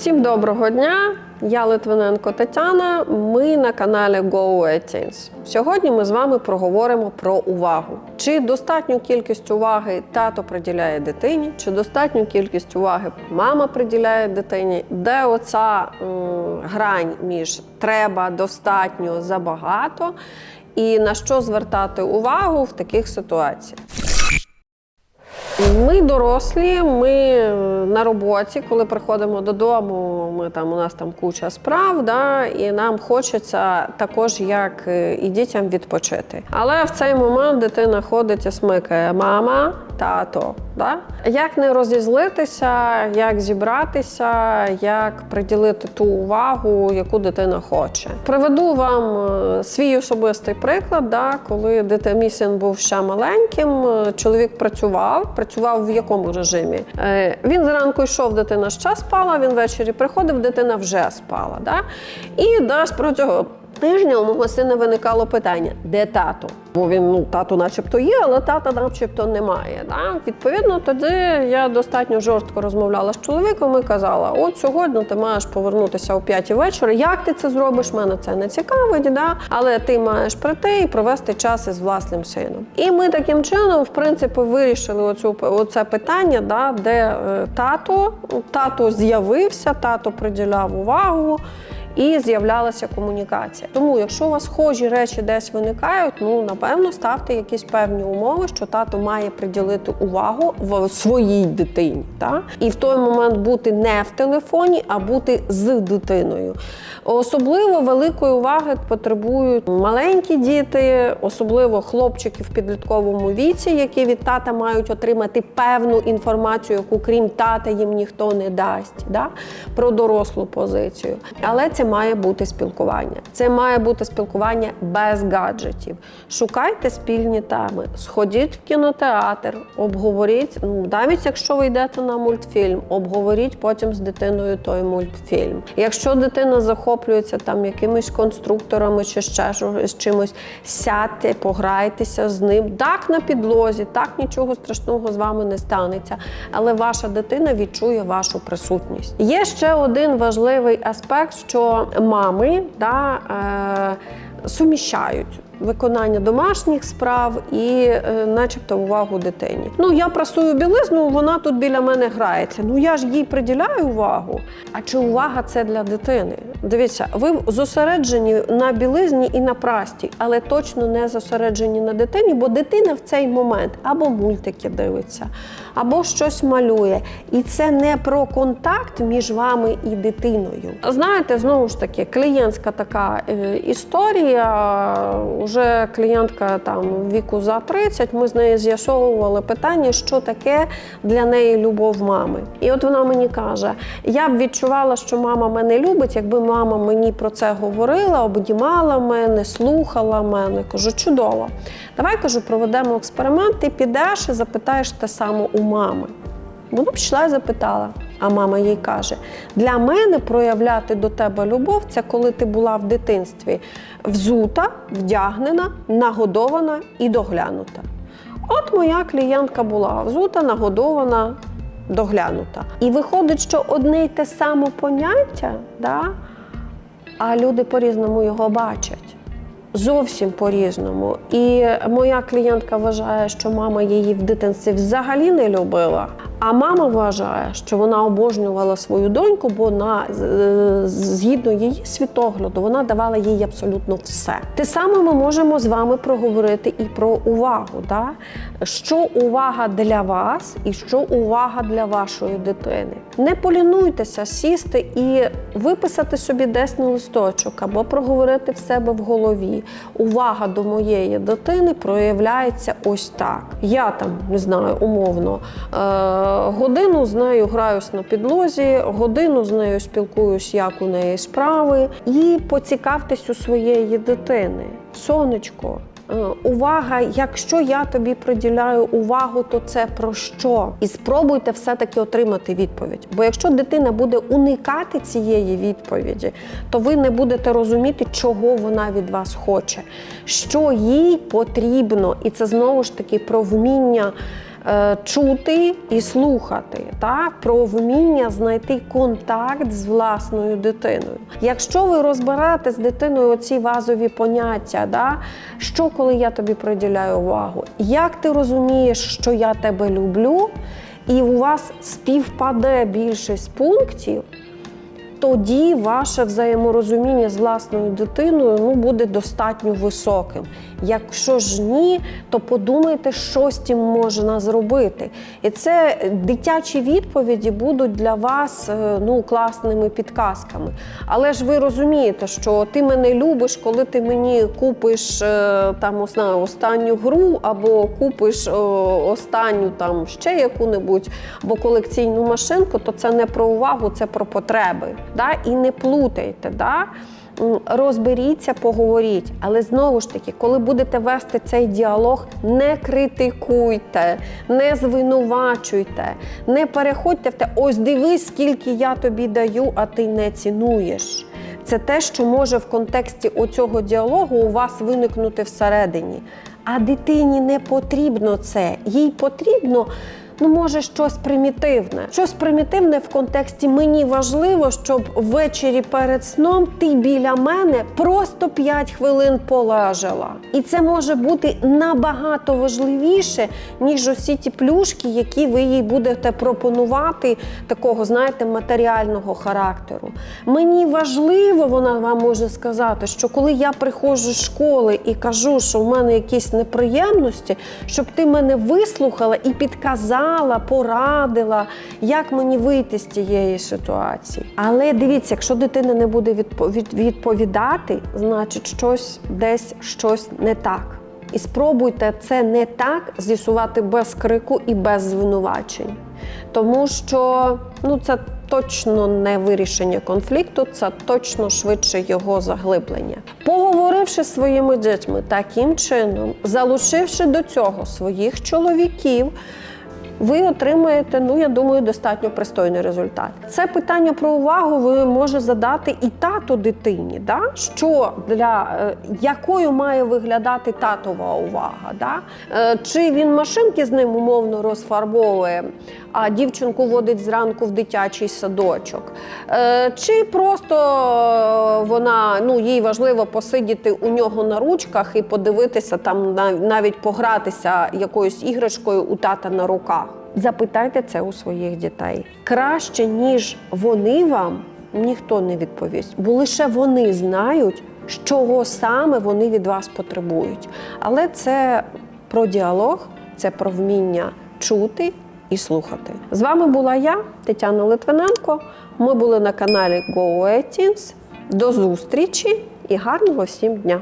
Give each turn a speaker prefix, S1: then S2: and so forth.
S1: Всім доброго дня! Я Литвиненко Тетяна. Ми на каналі Go Teens. Сьогодні ми з вами проговоримо про увагу. Чи достатню кількість уваги тато приділяє дитині, чи достатню кількість уваги мама приділяє дитині, де оця м, грань між треба, достатньо, забагато, і на що звертати увагу в таких ситуаціях. Ми дорослі, ми е, на роботі, коли приходимо додому, ми там у нас там куча справ, да, і нам хочеться також як е, і дітям відпочити. Але в цей момент дитина ходить і смикає мама, тато. Да? Як не розізлитися, як зібратися, як приділити ту увагу, яку дитина хоче. Приведу вам е, свій особистий приклад, да, коли дитина мій син був ще маленьким, чоловік працював, працював в якому режимі? Е, Він зранку йшов, дитина ще спала, він ввечері приходив, дитина вже спала. Да? І десь протягом тижня у мого сина виникало питання: де тато? Бо він ну тато, начебто, є, але тата, начебто, немає. Да? Відповідно, тоді я достатньо жорстко розмовляла з чоловіком і казала: от сьогодні ти маєш повернутися о 5 вечора. Як ти це зробиш? Мене це не цікавить, да? але ти маєш прийти і провести час із власним сином. І ми таким чином, в принципі, вирішили оцю оце питання, да, де е, тато, тато з'явився, тато приділяв увагу і з'являлася комунікація. Тому, якщо у вас схожі речі десь виникають, ну напевно ставте якісь певні умови, що тато має приділити увагу в своїй дитині. Та? І в той момент бути не в телефоні, а бути з дитиною. Особливо великої уваги потребують маленькі діти, особливо хлопчики в підлітковому віці, які від тата мають отримати певну інформацію, яку крім тата їм ніхто не дасть, да? про дорослу позицію. Але це має бути спілкування. Це має бути спілкування без гаджетів. Шукайте спільні теми, сходіть в кінотеатр, обговоріть. Ну навіть якщо ви йдете на мультфільм, обговоріть потім з дитиною той мультфільм. Якщо дитина захоплюється там якимись конструкторами чи ще з чимось, сядьте, пограйтеся з ним. Так на підлозі, так нічого страшного з вами не станеться. Але ваша дитина відчує вашу присутність. Є ще один важливий аспект, що мами да, е, суміщають. Виконання домашніх справ і, е, начебто, увагу дитині. Ну, я прасую білизну, вона тут біля мене грається. Ну я ж їй приділяю увагу. А чи увага це для дитини? Дивіться, ви зосереджені на білизні і на прасті, але точно не зосереджені на дитині, бо дитина в цей момент або мультики дивиться, або щось малює. І це не про контакт між вами і дитиною. Знаєте, знову ж таки, клієнтська така е, історія. Уже клієнтка там віку за 30, ми з нею з'ясовували питання, що таке для неї любов мами. І от вона мені каже: я б відчувала, що мама мене любить, якби мама мені про це говорила, обнімала мене, слухала мене. Кажу, чудово. Давай кажу, проведемо експеримент, ти підеш і запитаєш те саме у мами. Вона пішла і запитала. А мама їй каже: для мене проявляти до тебе любов це коли ти була в дитинстві взута, вдягнена, нагодована і доглянута. От моя клієнтка була взута, нагодована, доглянута. І виходить, що одне й те саме поняття, да? а люди по-різному його бачать. Зовсім по-різному. І моя клієнтка вважає, що мама її в дитинстві взагалі не любила. А мама вважає, що вона обожнювала свою доньку, бо на згідно її світогляду вона давала їй абсолютно все. Те саме ми можемо з вами проговорити і про увагу. Да? Що увага для вас і що увага для вашої дитини. Не полінуйтеся сісти і виписати собі десь на листочок або проговорити в себе в голові. Увага до моєї дитини проявляється ось так. Я там не знаю, умовно. Е- годину з нею граюсь на підлозі, годину з нею спілкуюсь, як у неї справи, і поцікавтесь у своєї дитини. Сонечко, е, увага, якщо я тобі приділяю увагу, то це про що? І спробуйте все-таки отримати відповідь. Бо якщо дитина буде уникати цієї відповіді, то ви не будете розуміти, чого вона від вас хоче, що їй потрібно. І це знову ж таки про вміння чути і слухати, так? про вміння знайти контакт з власною дитиною. Якщо ви розберете з дитиною оці вазові поняття, да? що коли я тобі приділяю увагу, як ти розумієш, що я тебе люблю, і у вас співпаде більшість пунктів, тоді ваше взаєморозуміння з власною дитиною ну, буде достатньо високим. Якщо ж ні, то подумайте, що з тим можна зробити. І це дитячі відповіді будуть для вас е, ну, класними підказками. Але ж ви розумієте, що ти мене любиш, коли ти мені купиш е, там знаю, останню гру, або купиш останню там ще яку-небудь, або колекційну машинку, то це не про увагу, це про потреби. Да? І не плутайте. Да? Розберіться, поговоріть, але знову ж таки, коли будете вести цей діалог, не критикуйте, не звинувачуйте, не переходьте в те, ось дивись, скільки я тобі даю, а ти не цінуєш. Це те, що може в контексті оцього діалогу у вас виникнути всередині. А дитині не потрібно це, їй потрібно. Ну, може, щось примітивне. Щось примітивне в контексті мені важливо, щоб ввечері перед сном ти біля мене просто 5 хвилин полежала. І це може бути набагато важливіше, ніж усі ті плюшки, які ви їй будете пропонувати, такого, знаєте, матеріального характеру. Мені важливо, вона вам може сказати, що коли я приходжу з школи і кажу, що в мене якісь неприємності, щоб ти мене вислухала і підказала, порадила, як мені вийти з цієї ситуації. Але дивіться, якщо дитина не буде відпо- відповідати, значить щось десь щось не так. І спробуйте це не так з'ясувати без крику і без звинувачень. Тому що ну, це точно не вирішення конфлікту, це точно швидше його заглиблення. Поговоривши зі своїми дітьми таким чином, залучивши до цього своїх чоловіків, ви отримаєте, ну я думаю, достатньо пристойний результат. Це питання про увагу ви може задати і тато дитині. Да? Що для е, якою має виглядати татова увага? Да? Е, Чи він машинки з ним умовно розфарбовує, а дівчинку водить зранку в дитячий садочок? Е, Чи просто е, вона ну їй важливо посидіти у нього на ручках і подивитися там нав- навіть погратися якоюсь іграшкою у тата на руках? Запитайте це у своїх дітей. Краще, ніж вони вам, ніхто не відповість, бо лише вони знають, чого саме вони від вас потребують. Але це про діалог, це про вміння чути і слухати. З вами була я, Тетяна Литвиненко. Ми були на каналі Go Teens. До зустрічі і гарного всім дня!